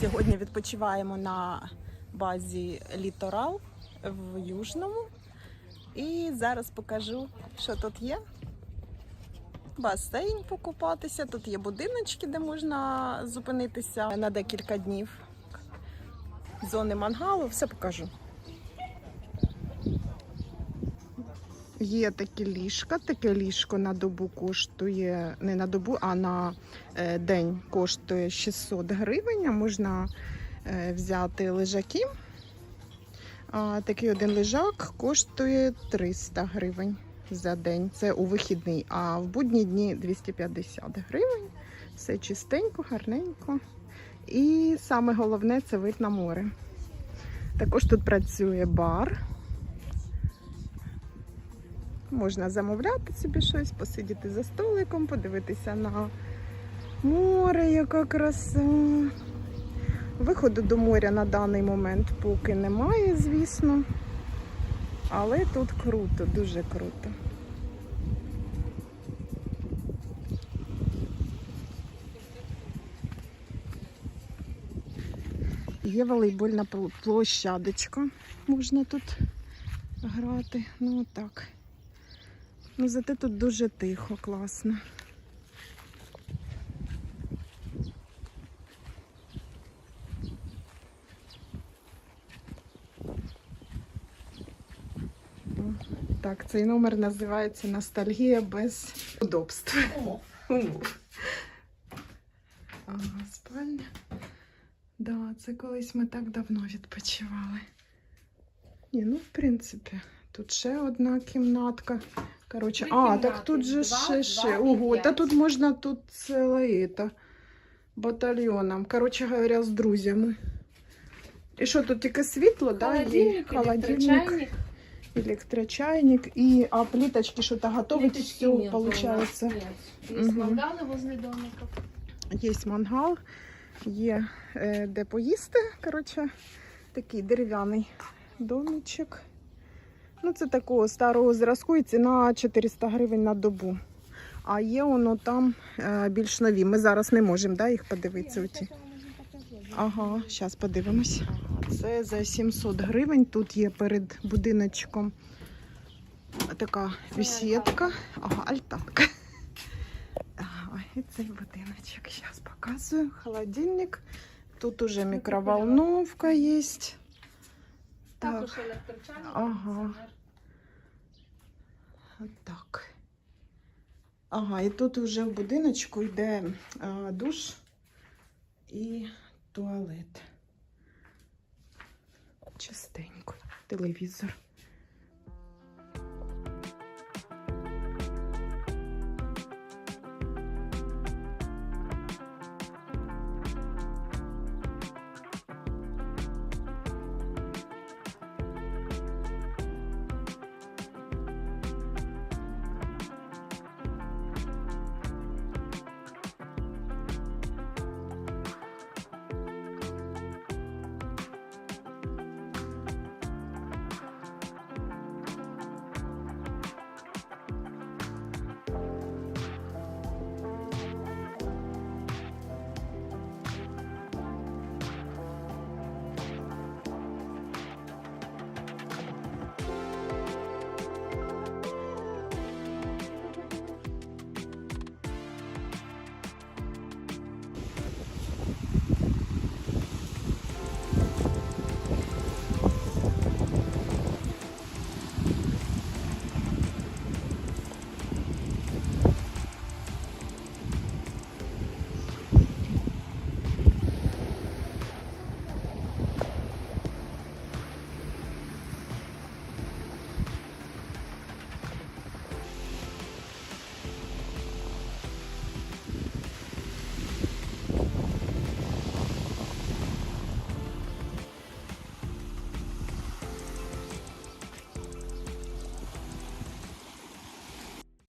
Сьогодні відпочиваємо на базі Літорал в Южному. І зараз покажу, що тут є. Басейн покупатися. Тут є будиночки, де можна зупинитися на декілька днів. Зони мангалу, все покажу. Є такі ліжка. Таке ліжко на добу коштує не на добу, а на е, день коштує 600 гривень. Можна е, взяти лежаки. А такий один лежак коштує 300 гривень за день. Це у вихідний, а в будні дні 250 гривень. Все чистенько, гарненько. І саме головне це вид на море. Також тут працює бар. Можна замовляти собі щось, посидіти за столиком, подивитися на море, яка краса. Виходу до моря на даний момент поки немає, звісно. Але тут круто, дуже круто. Є волейбольна площадочка. Можна тут грати. Ну так. Ну, зате тут дуже тихо, класно. Так, цей номер називається Ностальгія без удобств. Умов. Ага, спальня. Да, це колись ми так давно відпочивали. Ні, ну, в принципі, тут ще одна кімнатка. Коротше, Три а, кімнати. так тут же Два, ще, два ще. і Ого, та п'ять. тут можна тут ціле это, батальйоном. Коротше говоря, з друзями. І що, тут тільки світло, да? і Холодильник, электрочайник. електрочайник, і а плиточки що-то готовить, Плиточки все, нет у нас, получается. нет. Есть Мгм. мангалы возле домиков. Є мангал, є е, де поїсти. Коротше, такий дерев'яний домичок. Ну, це такого старого зразку і ціна 400 гривень на добу. А є воно там е, більш нові. Ми зараз не можемо да, їх подивитися. Оті. Ага, зараз подивимось. Це за 700 гривень. Тут є перед будиночком така бесідка. Ага, альтанка. Ага, і цей будиночок. Зараз показую. Холодильник. Тут уже мікроволновка є. Також Так, електрочайник. Ага. так. Ага, і тут вже в будиночку йде а, душ і туалет. Частенько Телевізор.